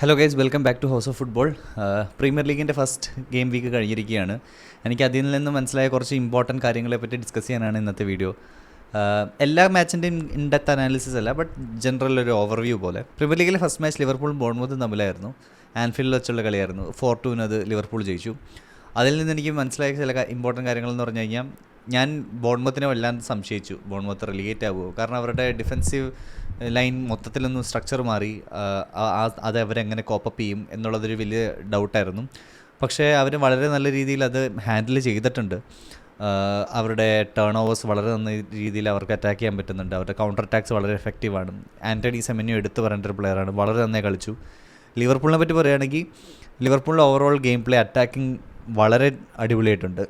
Hello guys welcome back to house of football premier ലീഗിന്റെ first game week കഴിഞ്ഞിരിക്കുകയാണ്. എനിക്ക് അതിൽ നിന്ന് മനസ്സിലായ കുറച്ച് ഇമ്പോർട്ടന്റ് കാര്യങ്ങളെ പറ്റി ഡിസ്കസ് ചെയ്യാനാണ് ഇന്നത്തെ വീഡിയോ എല്ലാ മാച്ചിന്റെയും ഇൻഡെപ്ത് അനാലിസിസ് അല്ല ബട്ട് ജനറൽ ഒരു ഓവർവ്യൂ പോലെ. പ്രീമിയർ ലീഗിലെ ഫസ്റ്റ് മാച്ച് ലിവർപൂളും ബോൺമൂത്തും തമ്മിലായിരുന്നു. ആൻഫീൽഡിൽ വെച്ചുള്ള കളിയായിരുന്നു. ഫോർ ടൂവിന് അത് ലിവർപൂൾ ജയിച്ചു. അതിൽ നിന്ന് എനിക്ക് മനസ്സിലായ ചില ഇമ്പോർട്ടന്റ് കാര്യങ്ങളെന്ന് പറഞ്ഞു കഴിഞ്ഞാൽ ഞാൻ ബോൺമത്തിനെ വല്ലാണ്ട് സംശയിച്ചു. ബോൺമത്ത് റിലേറ്റ് ആവുമോ കാരണം അവരുടെ ഡിഫെൻസീവ് ലൈൻ മൊത്തത്തിലൊന്നും സ്ട്രക്ചർ മാറി അത് അവരെങ്ങനെ കോപ്പപ്പ് ചെയ്യും എന്നുള്ളതൊരു വലിയ ഡൗട്ടായിരുന്നു പക്ഷേ അവർ വളരെ നല്ല രീതിയിൽ അത് ഹാൻഡിൽ ചെയ്തിട്ടുണ്ട്. അവരുടെ ടേൺ ഓവേഴ്സ് വളരെ നല്ല രീതിയിൽ അവർക്ക് അറ്റാക്ക് ചെയ്യാൻ പറ്റുന്നുണ്ട്. അവരുടെ കൗണ്ടർ അറ്റാക്സ് വളരെ എഫക്റ്റീവാണ് ആന്റണി സെമിനു എടുത്തു പറയേണ്ട ഒരു പ്ലെയറാണ് വളരെ നന്നായി കളിച്ചു. ലിവർപൂളിനെ പറ്റി പറയുകയാണെങ്കിൽ ലിവർപൂളിന്റെ ഓവറോൾ ഗെയിം പ്ലേ അറ്റാക്കിംഗ് വളരെ അടിപൊളിയായിട്ടുണ്ട്.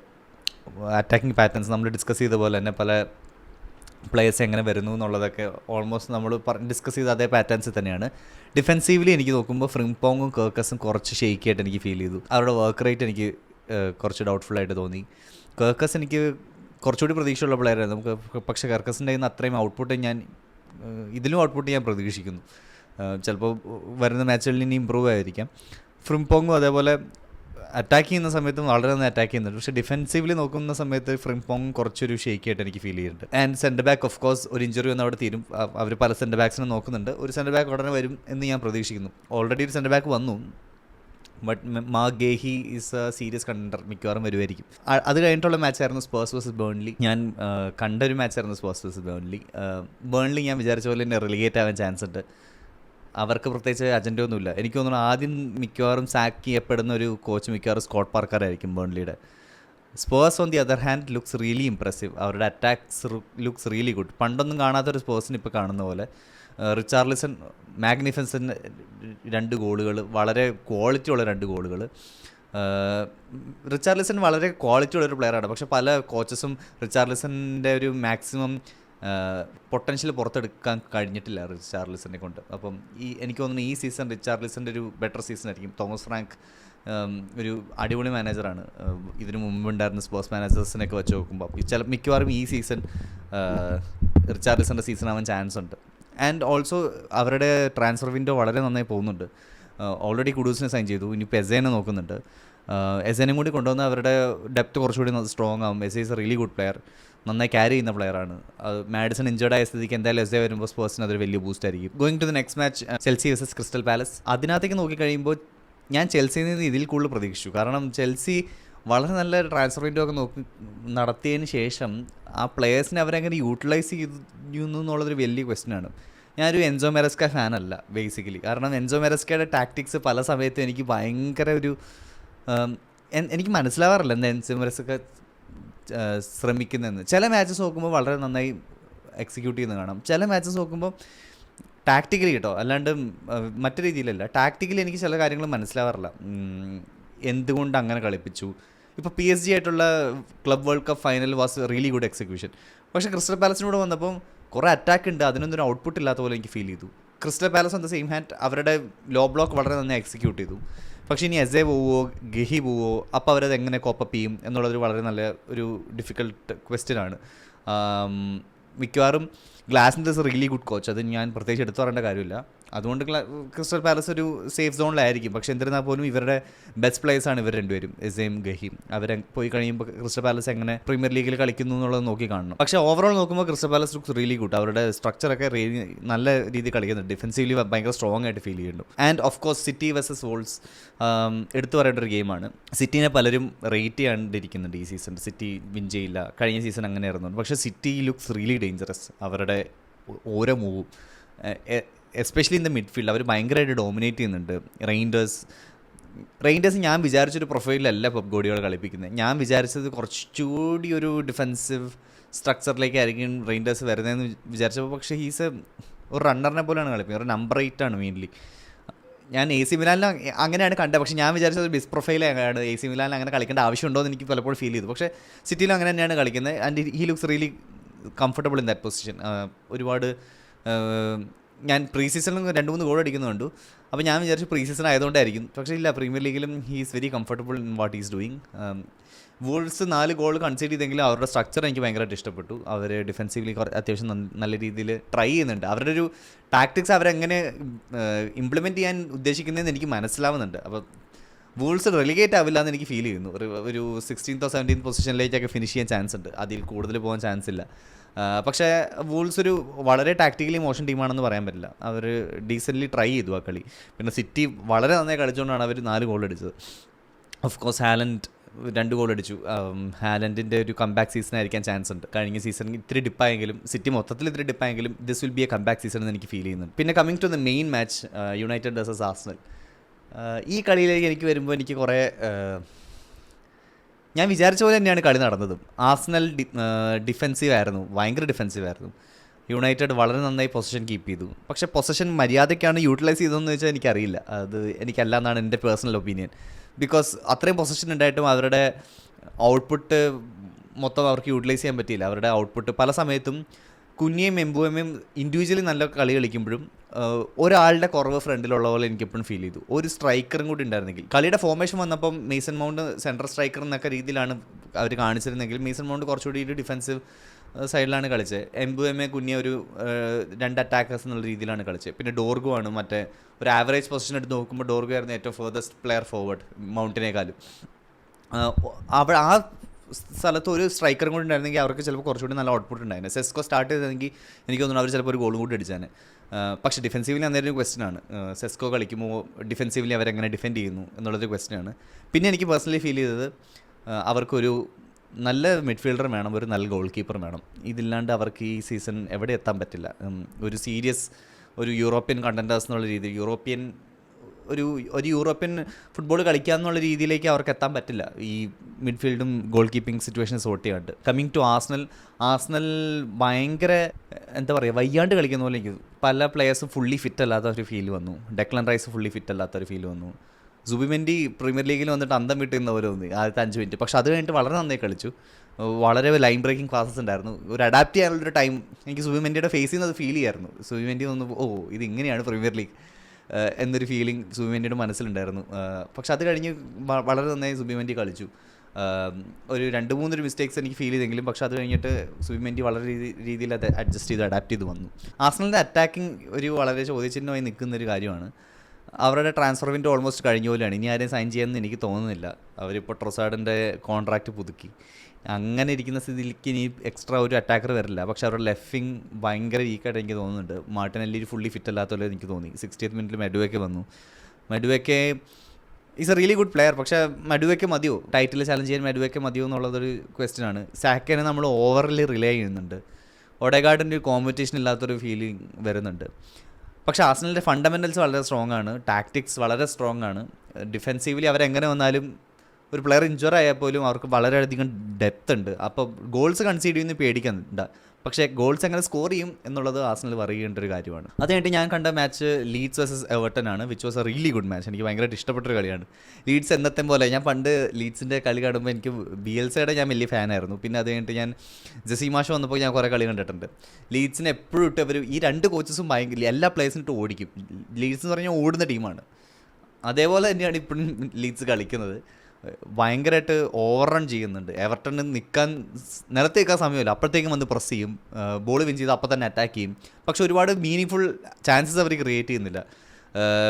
അറ്റാക്കിംഗ് പാറ്റേൺസ് നമ്മൾ ഡിസ്കസ് ചെയ്ത പോലെ തന്നെ പല പ്ലേയേഴ്സ് എങ്ങനെ വരുന്നു എന്നുള്ളതൊക്കെ ഓൾമോസ്റ്റ് നമ്മൾ ഡിസ്കസ് ചെയ്ത അതേ പാറ്റേൺസ് തന്നെയാണ്. ഡിഫെൻസീവ്ലി എനിക്ക് നോക്കുമ്പോൾ ഫ്രിംപോങ്ങും കേർക്കസും കുറച്ച് ഷെയ്ക്കി ആയിട്ട് എനിക്ക് ഫീൽ ചെയ്തു. അവരുടെ വർക്ക് റേറ്റ് എനിക്ക് കുറച്ച് ഡൗട്ട്ഫുൾ ആയിട്ട് തോന്നി. കേർക്കസ് എനിക്ക് കുറച്ചുകൂടി പ്രതീക്ഷയുള്ള പ്ലെയർ പ്ലെയറായിരുന്നു നമുക്ക് പക്ഷേ കർക്കസിന്റെ കയ്യിൽ നിന്ന് അത്രയും ഔട്ട്പുട്ട് ഞാൻ ഇതിലും ഔട്ട്പുട്ട് ഞാൻ പ്രതീക്ഷിക്കുന്നു. ചിലപ്പോൾ വരുന്ന മാച്ചുകളിൽ ഇനി ഇമ്പ്രൂവ് ആയിരിക്കാം. ഫ്രിംപോങ്ങും അതേപോലെ അറ്റാക്ക് ചെയ്യുന്ന സമയത്തും വളരെ നന്നായി അറ്റാക്ക് ചെയ്യുന്നുണ്ട്. പക്ഷേ ഡിഫെൻസീവ്ലി നോക്കുന്ന സമയത്ത് ഫ്രിംപോങ് കുറച്ചൊരു ഷേക്ക് ആയിട്ട് എനിക്ക് ഫീൽ ചെയ്യുന്നുണ്ട്. And centre back of course ഒരു ഇഞ്ചുറി വന്ന് അവിടെ തീരും. അവർ പല സെന്റർ ബാക്സിനെ നോക്കുന്നുണ്ട്. ഒരു സെന്റർ ബാക്ക് ഉടനെ വരും എന്ന് ഞാൻ പ്രതീക്ഷിക്കുന്നു. ഓൾറെഡി ഒരു സെന്റർ ബാക്ക് വന്നു. ബട്ട് മാ Guehi is a serious contender മിക്കവാറും വരുമായിരിക്കും അത് കഴിഞ്ഞിട്ടുള്ള മാച്ചായിരുന്നു സ്പേഴ്സ് വേഴ്സസ് ബേൺലി ഞാൻ കണ്ട ഒരു മാച്ചായിരുന്നു സ്പേഴ്സ് വേഴ്സസ് ബേൺലി ബേൺലി ഞാൻ വിചാരിച്ച പോലെ തന്നെ റിലിഗേറ്റ് ആവാൻ ചാൻസ് ഉണ്ട്. അവർക്ക് പ്രത്യേകിച്ച് അജണ്ട ഒന്നുമില്ല. എനിക്ക് തോന്നുന്നു ആദ്യം മിക്കവാറും സാക്ക് ചെയ്യപ്പെടുന്ന ഒരു കോച്ച് മിക്കവാറും സ്കോട്ട് പാർക്കറായിരിക്കും ബേൺലിയുടെ. Spurs on the other hand looks really impressive അവരുടെ അറ്റാക്സ് ലുക്സ് റിയലി ഗുഡ് പണ്ടൊന്നും കാണാത്തൊരു സ്പേഴ്സിന് ഇപ്പോൾ കാണുന്ന പോലെ റിച്ചാർലിസൺ മാഗ്നിഫൻസൻ രണ്ട് ഗോളുകൾ വളരെ ക്വാളിറ്റി ഉള്ള രണ്ട് ഗോളുകൾ റിച്ചാർലിസൺ വളരെ ക്വാളിറ്റി ഉള്ളൊരു പ്ലെയറാണ് പക്ഷെ പല കോച്ചസും റിച്ചാർലിസന്റെ ഒരു മാക്സിമം പൊട്ടൻഷ്യൽ പുറത്തെടുക്കാൻ കഴിഞ്ഞിട്ടില്ല റിച്ചാർലിസിനെ കൊണ്ട്. അപ്പം ഈ എനിക്ക് തോന്നുന്നു ഈ സീസൺ റിച്ചാർലിസിന്റെ ഒരു ബെറ്റർ സീസൺ ആയിരിക്കും. തോമസ് ഫ്രാങ്ക് ഒരു അടിപൊളി മാനേജറാണ് ഇതിനു മുമ്പ് ഉണ്ടായിരുന്ന സ്പോർട്സ് മാനേജേഴ്സിനൊക്കെ വെച്ച് നോക്കുമ്പോൾ ചില മിക്കവാറും ഈ സീസൺ റിച്ചാർലിസിന്റെ സീസൺ ആവാൻ ചാൻസ് ഉണ്ട്. ആൻഡ് ഓൾസോ അവരുടെ ട്രാൻസ്ഫർ വിൻഡോ വളരെ നന്നായി പോകുന്നുണ്ട്. ഓൾറെഡി കുഡൂസിനെ സൈൻ ചെയ്തു. ഇനിയിപ്പോൾ എസേനെ നോക്കുന്നുണ്ട്. എസേനും കൂടി കൊണ്ടുവന്ന് അവരുടെ ഡെപ്ത് കുറച്ചുകൂടി സ്ട്രോങ് ആവും. S is a really good player നന്നായി ക്യാരി ചെയ്യുന്ന പ്ലെയറാണ് മാഡിസൺ ഇഞ്ചേർഡ് ആയ സ്ഥിതിക്ക് എന്തായാലും എസ് എ വരുമ്പോൾ സ്പോർട്സിന് അതൊരു വലിയ ബൂസ്റ്റ് ആയിരിക്കും. Going to the next match Chelsea versus Crystal Palace അതിനകത്തേക്ക് നോക്കിക്കഴിയുമ്പോൾ ഞാൻ ചെൽസിയിൽ നിന്ന് ഇതിൽ കൂടുതൽ പ്രതീക്ഷിച്ചു. കാരണം ചെൽസി വളരെ നല്ല ട്രാൻസ്ഫർ വിൻഡോ ഒക്കെ നോക്കി നടത്തിയതിന് ശേഷം ആ പ്ലെയേഴ്സിനെ അവരെങ്ങനെ യൂട്ടിലൈസ് ചെയ്യുന്നു എന്നുള്ളതൊരു വലിയ ക്വസ്റ്റ്യനാണ് ഞാനൊരു എൻസോ മെറസ്ക ഫാനല്ല ബേസിക്കലി കാരണം എൻസോ മെറസ്കയുടെ ടാക്ടിക്സ് പല സമയത്തും എനിക്ക് ഭയങ്കര ഒരു എനിക്ക് മനസ്സിലാവാറില്ല എന്താ എൻസോ മെറസ്ക ശ്രമിക്കുന്നതെന്ന്. ചില മാച്ചസ് നോക്കുമ്പോൾ വളരെ നന്നായി എക്സിക്യൂട്ട് ചെയ്യുന്നത് കാണാം. ചില മാച്ചസ് നോക്കുമ്പോൾ ടാക്ടിക്കലി കേട്ടോ അല്ലാണ്ട് മറ്റു രീതിയിലല്ല. ടാക്ടിക്കലി എനിക്ക് ചില കാര്യങ്ങൾ മനസ്സിലാവാറില്ല. എന്തുകൊണ്ട് അങ്ങനെ കളിപ്പിച്ചു? ഇപ്പോൾ പി എസ് ജി ആയിട്ടുള്ള club world cup final was really good execution പക്ഷേ ക്രിസ്റ്റൽ പാലസിനോട് വന്നപ്പം കുറേ അറ്റാക്ക് ഉണ്ട്. അതിനൊന്നും ഔട്ട്പുട്ട് ഇല്ലാത്ത പോലെ എനിക്ക് ഫീൽ ചെയ്തു. Crystal Palace on the same hand അവരുടെ ലോ ബ്ലോക്ക് വളരെ നന്നായി എക്സിക്യൂട്ട് ചെയ്തു. പക്ഷേ ഇനി എസ് എ പോവോ ഗഹി പോവുമോ അപ്പോൾ അവരത് എങ്ങനെ കോപ്പപ്പ് ചെയ്യും എന്നുള്ളതൊരു വളരെ നല്ല ഒരു ഡിഫിക്കൽട്ട് ക്വസ്റ്റ്യൻ ആണ്. മിക്കവാറും ഗ്ലാസിന്റെ ഇസ് റിയലി ഗുഡ് കോച്ച് അത് ഞാൻ പ്രത്യേകിച്ച് എടുത്തു പറയേണ്ട കാര്യമില്ല. അതുകൊണ്ട് ക്രിസ്റ്റൽ പാലസ് ഒരു സേഫ് സോണിലായിരിക്കും പക്ഷേ എന്നിരുന്നാൽ പോലും ഇവരുടെ ബെസ്റ്റ് പ്ലേയേഴ്സ് ആണ് ഇവർ രണ്ടുപേരും എസേം ഗഹീം അവർ പോയി കഴിയുമ്പോൾ ക്രിസ്റ്റൽ പാലസ് എങ്ങനെ പ്രീമിയർ ലീഗിൽ കളിക്കുന്നു എന്നുള്ളത് നോക്കി കാണണം. പക്ഷേ ഓവറോൾ നോക്കുമ്പോൾ Crystal Palace looks really good അവരുടെ സ്ട്രക്ചറൊക്കെ റിയലി നല്ല രീതിയിൽ കളിക്കുന്നുണ്ട്. ഡിഫൻസീവ്ലി ഭയങ്കര സ്ട്രോങ് ആയിട്ട് ഫീൽ ചെയ്യുന്നു and of course City versus Wolves എടുത്തു പറയേണ്ട ഒരു ഗെയിമാണ് സിറ്റീനെ പലരും റേറ്റ് ചെയ്യാണ്ടിരിക്കുന്നുണ്ട് ഈ സീസൺ സിറ്റി വിൻ ചെയ്യില്ല. കഴിഞ്ഞ സീസൺ അങ്ങനെ ആയിരുന്നു പക്ഷേ സിറ്റി ലുക്സ് റിയലി ഡേഞ്ചറസ് അവരുടെ ഓ- ഓരോ മൂവും എസ്പെഷ്യലി ഇൻ ദ മിഡ്ഫീൽഡ് അവർ ഭയങ്കരമായിട്ട് ഡോമിനേറ്റ് ചെയ്യുന്നുണ്ട്. റെയിൻഡേഴ്സ് റെയിൻഡേഴ്സ് ഞാൻ വിചാരിച്ചൊരു പ്രൊഫൈലല്ല പെപ് ഗോഡിയോടെ കളിപ്പിക്കുന്നത്. ഞാൻ വിചാരിച്ചത് കുറച്ചുകൂടി ഒരു ഡിഫെൻസീവ് സ്ട്രക്ചറിലേക്കായിരിക്കും റെയിൻഡേഴ്സ് വരുന്നതെന്ന് വിചാരിച്ചപ്പോൾ പക്ഷേ ഹീസ് ഒരു റണ്ണറിനെ പോലെയാണ് കളിപ്പിക്കുന്നത്. ഒരു നമ്പർ എയ്റ്റ് ആണ് മെയിൻലി ഞാൻ എ സി മിലാനിൽ അങ്ങനെയാണ് കണ്ടത്. പക്ഷേ ഞാൻ വിചാരിച്ചത് ബിസ് പ്രൊഫൈലാണ് എ സി മിലാനിൽ അങ്ങനെ കളിക്കേണ്ട ആവശ്യമുണ്ടോ എന്ന് എനിക്ക് പലപ്പോഴും ഫീൽ ചെയ്തു. പക്ഷേ സിറ്റിയിലും അങ്ങനെ തന്നെയാണ് കളിക്കുന്നത്. And he looks really comfortable in that position ഒരുപാട് ഞാൻ പ്രീ സീസണിലും രണ്ട് മൂന്ന് ഗോൾ അടിക്കുന്നുണ്ട് അപ്പോൾ ഞാൻ വിചാരിച്ചു പ്രീ സീസൺ ആയതുകൊണ്ടായിരിക്കും. പക്ഷേ ഇല്ല premier ലീഗിലും he is very comfortable in what is doing walls നാല് ഗോൾ കൺസീഡ് ചെയ്തെങ്കിലും അവരുടെ സ്ട്രക്ചർ എനിക്ക് ഭയങ്കരമായിട്ട് ഇഷ്ടപ്പെട്ടു. അവർ ഡിഫെൻസീവ്ലി അത്യാവശ്യം നല്ല രീതിയിൽ ട്രൈ ചെയ്യുന്നുണ്ട്. അവരുടെ ഒരു ടാക്ടിക്സ് അവരെങ്ങനെ ഇംപ്ലിമെന്റ് ചെയ്യാൻ ഉദ്ദേശിക്കുന്നതെന്ന് എനിക്ക് മനസ്സിലാവുന്നുണ്ട്. അപ്പോൾ വൂൾസ് റെലിഗേറ്റ് ആവില്ല എന്ന് എനിക്ക് ഫീൽ ചെയ്യുന്നു. ഒരു സിക്സ്റ്റീൻത്തോ സെവന്റീൻ പൊസിഷനിലേക്കൊക്കെ ഫിനിഷ് ചെയ്യാൻ ചാൻസ് ഉണ്ട്. അതിൽ കൂടുതൽ പോകാൻ ചാൻസ് ഇല്ല. പക്ഷേ വൂൾസ് ഒരു വളരെ ടാക്ടിക്കലി മോശം ടീമാണെന്ന് പറയാൻ പറ്റില്ല. അവർ ഡീസന്റ്ലി ട്രൈ ചെയ്തു ആ കളി. പിന്നെ സിറ്റി വളരെ നന്നായി കളിച്ചുകൊണ്ടാണ് അവർ നാല് ഗോൾ അടിച്ചത്. ഓഫ് കോഴ്സ് ഹാലൻഡ് രണ്ട് ഗോൾ അടിച്ചു. ഹാലൻഡിന്റെ ഒരു കംബാക്ക് സീസൺ ആയിരിക്കാൻ ചാൻസ് ഉണ്ട്. കഴിഞ്ഞ സീസൺ ഇത്തിരി ഡിപ്പായെങ്കിലും സിറ്റി മൊത്തത്തിൽ ഇത്തിരി ഡിപ്പായെങ്കിലും this will be a comeback season എന്ന് എനിക്ക് ഫീൽ ചെയ്യുന്നുണ്ട്. പിന്നെ coming to the main match United versus Arsenal ഈ കളിയിലേക്ക് എനിക്ക് വരുമ്പോൾ എനിക്ക് കുറേ ഞാൻ വിചാരിച്ച പോലെ തന്നെയാണ് കളി നടന്നതും. ആസ്നൽ ഡിഫെൻസീവ് ആയിരുന്നു. ഭയങ്കര ഡിഫെൻസീവ് ആയിരുന്നു. യുണൈറ്റഡ് വളരെ നന്നായി പൊസിഷൻ കീപ്പ് ചെയ്തു. പക്ഷേ പൊസിഷൻ മര്യാദയ്ക്കാണ് യൂട്ടിലൈസ് ചെയ്തതെന്ന് വെച്ചാൽ എനിക്കറിയില്ല. അത് എനിക്കല്ല എന്നാണ് എന്റെ പേഴ്സണൽ ഒപ്പീനിയൻ ബിക്കോസ് അത്രയും പൊസിഷൻ ഉണ്ടായിട്ടും അവരുടെ ഔട്ട്പുട്ട് മൊത്തം അവർക്ക് യൂട്ടിലൈസ് ചെയ്യാൻ പറ്റിയില്ല. അവരുടെ ഔട്ട്പുട്ട് പല സമയത്തും കുഞ്ഞിയും എംബുവമ്മയും ഇൻഡിവിജ്വലി നല്ല കളി കളിക്കുമ്പോഴും ഒരാളുടെ കുറവ് ഫ്രണ്ടിലുള്ള പോലെ എനിക്ക് എപ്പോഴും ഫീൽ ചെയ്തു. ഒരു സ്ട്രൈക്കറും കൂടി ഉണ്ടായിരുന്നെങ്കിൽ. കളിയുടെ ഫോർമേഷൻ വന്നപ്പം മേസൺ മൗണ്ട് സെൻട്രൽ സ്ട്രൈക്കർ എന്നൊക്കെ രീതിയിലാണ് അവർ കാണിച്ചിരുന്നെങ്കിൽ മേസൺ മൗണ്ട് കുറച്ചുകൂടി ഒരു ഡിഫൻസീവ് സൈഡിലാണ് കളിച്ചത്. എംബു എം എ കുഞ്ഞിയ ഒരു രണ്ട് അറ്റാക്കേഴ്സ് എന്നുള്ള രീതിയിലാണ് കളിച്ചത്. പിന്നെ ഡോർഗു ആണ് മറ്റേ ഒരു ആവറേജ് പൊസിഷൻ എടുത്ത് നോക്കുമ്പോൾ ഡോർഗു ആയിരുന്നു ഏറ്റവും ഫേർദസ്റ്റ് പ്ലെയർ ഫോർവേഡ് മൗണ്ടിനേക്കാളും അവിടെ ആ സ്ഥലത്ത് ഒരു സ്ട്രൈക്കറും കൂടി ഉണ്ടായിരുന്നെങ്കിൽ അവർക്ക് ചിലപ്പോൾ കുറച്ചുകൂടി നല്ല ഔട്ട്പുട്ട് ഉണ്ടായിരുന്നു. സെസ്കോ സ്റ്റാർട്ട് ചെയ്തെങ്കിൽ എനിക്ക് തോന്നുന്നു അവർ ചിലപ്പോൾ ഒരു ഗോളും കൂടി അടിച്ചാണ് പക്ഷേ ഡിഫെൻസീവ്ലി അന്നേരം ഒരു ക്വസ്റ്റൻ ആണ്. സെസ്കോ കളിക്കുമ്പോൾ ഡിഫെൻസീവ്ലി അവരെങ്ങനെ ഡിഫെൻഡ് ചെയ്യുന്നു എന്നുള്ളൊരു ക്വസ്റ്റൻ ആണ്. പിന്നെ എനിക്ക് പേഴ്സണലി ഫീൽ ചെയ്തത് അവർക്കൊരു നല്ല മിഡ്ഫീൽഡർ വേണം ഒരു നല്ല ഗോൾ കീപ്പർ വേണം. ഇതില്ലാണ്ട് അവർക്ക് ഈ സീസൺ എവിടെ എത്താൻ പറ്റില്ല. ഒരു സീരിയസ് ഒരു യൂറോപ്യൻ കണ്ടന്റേഴ്സ് എന്നുള്ള രീതിയിൽ യൂറോപ്യൻ ഒരു ഒരു യൂറോപ്യൻ ഫുട്ബോൾ കളിക്കുക എന്നുള്ള രീതിയിലേക്ക് അവർക്ക് എത്താൻ പറ്റില്ല. ഈ മിഡ്ഫീൽഡും ഗോൾ കീപ്പിംഗ് സിറ്റുവേഷൻ സോർട്ട് ചെയ്യാണ്ട്. കമ്മിങ് ടു ആസ്നൽ ആസ്നൽ ഭയങ്കര എന്താ പറയുക വയ്യാണ്ട് കളിക്കുന്ന പോലെ എനിക്ക് പല പ്ലെയേഴ്സും ഫുള്ളി ഫിറ്റ് അല്ലാത്ത ഒരു ഫീൽ വന്നു. ഡെക്ലൻ റൈസ് ഫുള്ളി ഫിറ്റ് അല്ലാത്ത ഒരു ഫീൽ വന്നു. സുബിമെന്റി പ്രീമിയർ ലീഗിൽ വന്നിട്ട് അന്തം വിട്ട് നിന്ന പോലെ തോന്നി ആദ്യത്തെ അഞ്ച് മിനിറ്റ് പക്ഷെ അത് കഴിഞ്ഞിട്ട് വളരെ നന്നായി കളിച്ചു. വളരെ ലൈൻ ബ്രേക്കിംഗ് ക്ലാസസ് ഉണ്ടായിരുന്നു. ഒരു അഡാപ്റ്റ് ചെയ്യാനുള്ളൊരു ടൈം എനിക്ക് സുബിമെൻഡിയുടെ ഫേസ് ചെയ്യുന്നത് ഫീൽ ചെയ്യായിരുന്നു. സുബിമെൻഡി ഒന്ന് ഓ ഇത് ഇങ്ങനെയാണ് പ്രീമിയർ ലീഗ് എന്നൊരു ഫീലിംഗ് സുബിമെന്റിയുടെ മനസ്സിലുണ്ടായിരുന്നു. പക്ഷെ അത് കഴിഞ്ഞ് വളരെ നന്നായി സുബിമെന്റി കളിച്ചു. ഒരു രണ്ട് മൂന്നൊരു മിസ്റ്റേക്സ് എനിക്ക് ഫീൽ ചെയ്തെങ്കിലും പക്ഷെ അത് കഴിഞ്ഞിട്ട് സുബിമെന്റി വളരെ രീതിയിൽ അത് അഡ്ജസ്റ്റ് ചെയ്ത് അഡാപ്റ്റ് ചെയ്ത് വന്നു. ആസ്നലിന്റെ അറ്റാക്കിംഗ് ഒരു വളരെ ചോദ്യചിഹ്നമായി നിൽക്കുന്ന ഒരു കാര്യമാണ്. അവരുടെ ട്രാൻസ്ഫർ വിൻഡോ ഓൾമോസ്റ്റ് കഴിഞ്ഞ പോലെയാണ്. ഇനി ആരെയും സൈൻ ചെയ്യാമെന്ന് എനിക്ക് തോന്നുന്നില്ല. അവരിപ്പോൾ ട്രൊസാഡിന്റെ കോൺട്രാക്റ്റ് പുതുക്കി. അങ്ങനെ ഇരിക്കുന്ന സ്ഥിതിക്ക് ഇനി എക്സ്ട്രാ ഒരു അറ്റാക്കർ വരില്ല. പക്ഷെ അവരുടെ ലെഫ്റ്റിംഗ് ഭയങ്കര വീക്കായിട്ട് എനിക്ക് തോന്നുന്നുണ്ട്. മാർട്ടിനെല്ലി ഫുള്ളി ഫിറ്റ് അല്ലാത്ത പോലെ എനിക്ക് തോന്നി. സിക്സ്റ്റീത്ത് മിനിറ്റിൽ മെഡുവയ്ക്ക് വന്നു. Madueke is a really good player പക്ഷേ മെഡുവയ്ക്ക് മതിയോ? ടൈറ്റിൽ ചലഞ്ച് ചെയ്യാൻ മെഡുവയ്ക്ക് മതിയോ എന്നുള്ളതൊരു ക്വസ്റ്റ്യൻ ആണ്. സാക്കിനെ നമ്മൾ ഓവറിൽ റിലേ ചെയ്യുന്നുണ്ട്. ഒഡേഗാർഡിന്റെ ഒരു കോമ്പറ്റീഷൻ ഇല്ലാത്തൊരു ഫീലിംഗ് വരുന്നുണ്ട്. പക്ഷേ ആസ്നലിന്റെ ഫണ്ടമെന്റൽസ് വളരെ സ്ട്രോങ് ആണ്. ടാക്ടിക്സ് വളരെ സ്ട്രോങ് ആണ്. ഡിഫെൻസീവ്ലി അവരെങ്ങനെ വന്നാലും ഒരു പ്ലെയർ ഇഞ്ചുർ ആയാൽ പോലും അവർക്ക് വളരെയധികം ഡെപ്ത് ഉണ്ട്. അപ്പോൾ ഗോൾസ് കൺസീഡ് ചെയ്യുന്ന പേടിക്കുന്നുണ്ട് പക്ഷേ ഗോൾസ് എങ്ങനെ സ്കോർ ചെയ്യും എന്നുള്ളത് ആസനൽ പറയേണ്ട ഒരു കാര്യമാണ്. അത് കഴിഞ്ഞിട്ട് ഞാൻ കണ്ട മാച്ച് ലീഡ്സ് വേഴ്സസ് എവർട്ടൺ ആണ് which was a really good match എനിക്ക് ഭയങ്കരമായിട്ട് ഇഷ്ടപ്പെട്ടൊരു കളിയാണ്. ലീഡ്സ് എന്നത്തെ പോലെ ഞാൻ പണ്ട് ലീഡ്സിന്റെ കളി കാണുമ്പോൾ എനിക്ക് ബി എൽ സിയുടെ ഞാൻ വലിയ ഫാനായിരുന്നു പിന്നെ അത് കഴിഞ്ഞിട്ട് ഞാൻ ജസീമാഷ വന്നപ്പോൾ ഞാൻ കുറേ കളി കണ്ടിട്ടുണ്ട്. ലീഡ്സിന് എപ്പോഴും ഇട്ട് അവർ ഈ രണ്ട് കോച്ചസും ഭയങ്കര എല്ലാ പ്ലേയേഴ്സിനും ഇട്ട് ഓടിക്കും. ലീഡ്സ് എന്ന് പറഞ്ഞാൽ ഓടുന്ന ടീമാണ് അതേപോലെ തന്നെയാണ് ഇപ്പോഴും ലീഡ്സ് കളിക്കുന്നത്. ഭയങ്കരമായിട്ട് ഓവർ റൺ ചെയ്യുന്നുണ്ട്. എവർട്ടണ് നിൽക്കാൻ നിലത്ത് നിൽക്കാൻ സമയമില്ല. അപ്പോഴത്തേക്കും വന്ന് പ്രസ് ചെയ്യും. ബോൾ വിൻ ചെയ്ത് അപ്പം തന്നെ അറ്റാക്ക് ചെയ്യും. പക്ഷെ ഒരുപാട് മീനിങ് ഫുൾ ചാൻസസ് അവർ ക്രിയേറ്റ് ചെയ്യുന്നില്ല.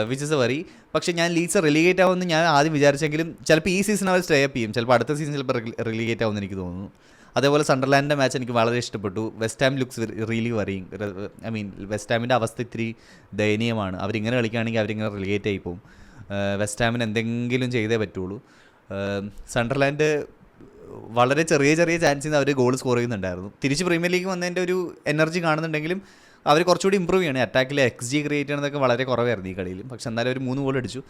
വിച്ച് ഇസ് എ വറി പക്ഷേ ഞാൻ ലീഡ്സ് റിലീഗേറ്റ് ആവുമെന്ന് ഞാൻ ആദ്യം വിചാരിച്ചെങ്കിലും ചിലപ്പോൾ ഈ സീസൺ അവർ സ്റ്റേ അപ്പ് ചെയ്യും. ചിലപ്പോൾ അടുത്ത സീസൺ ചിലപ്പോൾ റിലീഗേറ്റ് ആവുമെന്ന് എനിക്ക് തോന്നുന്നു. അതേപോലെ സണ്ടർലാൻഡിന്റെ മാച്ച് എനിക്ക് വളരെ ഇഷ്ടപ്പെട്ടു. വെസ്റ്റ് ഹാം ലുക്സ് റിയലി വറിയും ഐ മീൻ വെസ്റ്റ് ഹാമിന്റെ അവസ്ഥ ഇത്തിരി ദയനീയമാണ്. അവരിങ്ങനെ കളിക്കുകയാണെങ്കിൽ അവരിങ്ങനെ റിലേറ്റ് ആയി പോകും. വെസ്റ്റ് ഹാമിന് എന്തെങ്കിലും ചെയ്തേ പറ്റുള്ളൂ. സണ്ടർലാൻഡ് വളരെ ചെറിയ ചെറിയ ചാൻസിൽ നിന്ന് അവർ ഗോൾ സ്കോർ ചെയ്യുന്നുണ്ടായിരുന്നു. തിരിച്ച് പ്രീമിയർ ലീഗ് വന്നതിന്റെ ഒരു എനർജി കാണുന്നുണ്ടെങ്കിലും അവർ കുറച്ചുകൂടി ഇമ്പ്രൂവ് ചെയ്യണം. അറ്റാക്കിൽ എക്സ് ജി ക്രിയേറ്റ് ചെയ്യണതൊക്കെ വളരെ കുറവായിരുന്നു ഈ കളിയിൽ. പക്ഷെ എന്നാലും ഒരു മൂന്ന് ഗോൾ അടിച്ചു.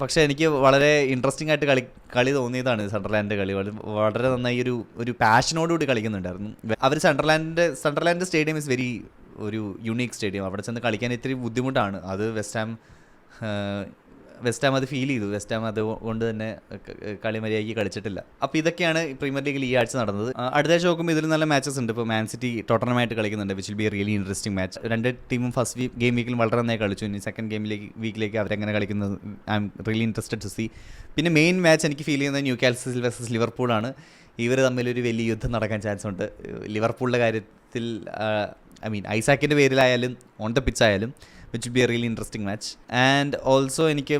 പക്ഷേ എനിക്ക് വളരെ ഇൻട്രസ്റ്റിംഗ് ആയിട്ട് കളി കളി തോന്നിയതാണ് സണ്ടർലാൻഡിന്റെ കളി. വളരെ നന്നായി ഒരു ഒരു പാഷനോടുകൂടി കളിക്കുന്നുണ്ടായിരുന്നു. അവർ സണ്ടർലാൻഡിന്റെ സണ്ടർലാൻഡ് സ്റ്റേഡിയം ഇസ് വെരി ഒരു യുണീക്ക് സ്റ്റേഡിയം അവിടെ ചെന്ന് കളിക്കാൻ ഇത്തിരി ബുദ്ധിമുട്ടാണ്. അത് വെസ്റ്റ് ഹാം വെസ്റ്റ് അത് ഫീൽ ചെയ്തു. വെസ്റ്റ് അത് കൊണ്ട് തന്നെ കളി മര്യാദയ്ക്ക് കളിച്ചിട്ടില്ല. അപ്പോൾ ഇതൊക്കെയാണ് പ്രീമിയർ ലീഗിൽ ഈ ആഴ്ച നടന്നത്. അടുത്ത ആഴ്ച നോക്കുമ്പോൾ ഇതിൽ നല്ല മാച്ചസ് ഉണ്ട്. ഇപ്പോൾ മാൻ സിറ്റി ടോട്ടനമായിട്ട് കളിക്കുന്നുണ്ട് which will be really interesting match രണ്ട് ടീമും ഫസ്റ്റ് വീക്ക് ഗെയിം വീക്കിൽ വളരെ നന്നായി കളിച്ചു. ഇനി സെക്കൻഡ് ഗെയിമിലേക്ക് വീക്കിലേക്ക് അവരെങ്ങനെ കളിക്കുന്നത് I am really interested to see പിന്നെ മെയിൻ മാച്ച് എനിക്ക് ഫീൽ ചെയ്യുന്നത് ന്യൂ കാൽസിൽ വെസസ് ലിവർപൂളാണ് ഇവർ തമ്മിലൊരു വലിയ യുദ്ധം നടക്കാൻ ചാൻസ് ഉണ്ട്. ലിവർപൂളിന്റെ കാര്യത്തിൽ ഐ മീൻ ഐസാക്കിന്റെ പേരിലായാലും ഓൺ ദ പിച്ച് ആയാലും which be a really interesting match and also എനിക്ക്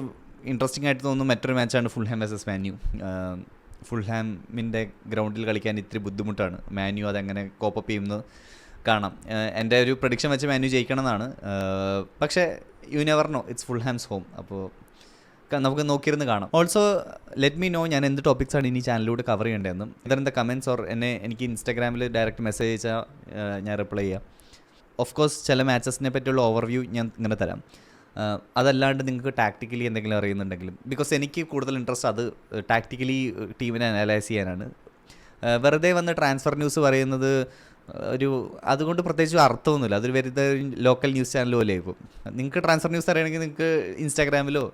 ഇൻട്രസ്റ്റിംഗ് ആയിട്ട് തോന്നുന്നു മറ്റൊരു മാച്ചാണ് ഫുൾ ഹാം വെസസ് മാന്യു ഫുൾ ഹാമിന്റെ ഗ്രൗണ്ടിൽ കളിക്കാൻ ഇത്തിരി ബുദ്ധിമുട്ടാണ്. മാന്യു അതെങ്ങനെ കോപ്പപ്പ് ചെയ്യുന്നത് കാണാം. എന്റെ ഒരു പ്രഡിക്ഷൻ വെച്ച് മാന്യു ജയിക്കണം എന്നാണ് പക്ഷേ you never know it's Fulham's home അപ്പോൾ നമുക്ക് നോക്കിയിരുന്ന് കാണാം. ഓൾസോ ലെറ്റ് മീ നോ ഞാൻ എന്ത് ടോപ്പിക്സ് ആണ് ഇനി ചാനലിലൂടെ കവർ ചെയ്യേണ്ടതെന്നും. ഇതെന്താ കമൻസ് ഓർ എന്നെ എനിക്ക് ഇൻസ്റ്റാഗ്രാമിൽ ഡയറക്റ്റ് മെസ്സേജ് അയച്ചാൽ ഞാൻ റിപ്ലൈ ചെയ്യാം. ഓഫ് കോഴ്സ് ചില മാച്ചസിനെ പറ്റിയുള്ള ഓവർവ്യൂ ഞാൻ ഇങ്ങനെ തരാം. അതല്ലാണ്ട് നിങ്ങൾക്ക് ടാക്ടിക്കലി എന്തെങ്കിലും അറിയുന്നുണ്ടെങ്കിലും ബിക്കോസ് എനിക്ക് കൂടുതൽ ഇൻട്രസ്റ്റ് അത് ടാക്ടിക്കലി ടീമിനെ അനലൈസ് ചെയ്യാനാണ്. വെറുതെ വന്ന് ട്രാൻസ്ഫർ ന്യൂസ് പറയുന്നത് ഒരു അതുകൊണ്ട് പ്രത്യേകിച്ച് അർത്ഥമൊന്നുമില്ല. അതൊരു വെറുതെ ലോക്കൽ ന്യൂസ് ചാനൽ പോലെ ഇപ്പോൾ നിങ്ങൾക്ക് ട്രാൻസ്ഫർ ന്യൂസ് അറിയണമെങ്കിൽ നിങ്ങൾക്ക് ഇൻസ്റ്റാഗ്രാമിലോ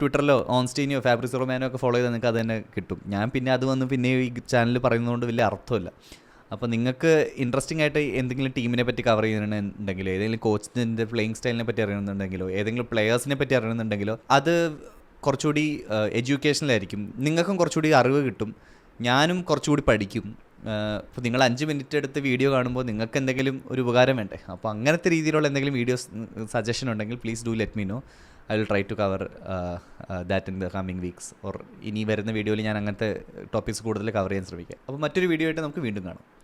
ട്വിറ്ററിലോ ഓൺസ്റ്റീനിയോ ഫാബ്രിക് റൊമാനോ ഒക്കെ ഫോളോ ചെയ്താൽ നിങ്ങൾക്ക് അത് തന്നെ കിട്ടും. ഞാൻ പിന്നെ അത് വന്ന് പിന്നെ ഈ ചാനൽ പറയുന്നതുകൊണ്ട് വലിയ അർത്ഥമില്ല. അപ്പോൾ നിങ്ങൾക്ക് ഇൻട്രസ്റ്റിംഗ് ആയിട്ട് എന്തെങ്കിലും ടീമിനെ പറ്റി കവർ ചെയ്യുന്നുണ്ടെങ്കിലോ ഏതെങ്കിലും കോച്ചിന്റെ പ്ലേയിങ് സ്റ്റൈലിനെ പറ്റി അറിയുന്നുണ്ടെങ്കിലോ ഏതെങ്കിലും പ്ലെയേഴ്സിനെ പറ്റി അറിയുന്നുണ്ടെങ്കിലോ അത് കുറച്ചുകൂടി എഡ്യൂക്കേഷനിലായിരിക്കും നിങ്ങൾക്കും കുറച്ചുകൂടി അറിവ് കിട്ടും. ഞാനും കുറച്ചുകൂടി പഠിക്കും. ഇപ്പോൾ നിങ്ങൾ അഞ്ച് മിനിറ്റ് എടുത്ത് വീഡിയോ കാണുമ്പോൾ നിങ്ങൾക്ക് എന്തെങ്കിലും ഒരു ഉപകാരം വേണ്ടേ? അപ്പോൾ അങ്ങനത്തെ രീതിയിലുള്ള എന്തെങ്കിലും വീഡിയോസ് സജഷൻ ഉണ്ടെങ്കിൽ please do let me know I will try to cover that in the coming weeks or ഇനി വരുന്ന വീഡിയോയിൽ ഞാൻ അങ്ങനത്തെ ടോപ്പിക്സ് കൂടുതൽ കവർ ചെയ്യാൻ ശ്രമിക്കാം. അപ്പോൾ മറ്റൊരു വീഡിയോ ആയിട്ട് നമുക്ക് വീണ്ടും കാണാം.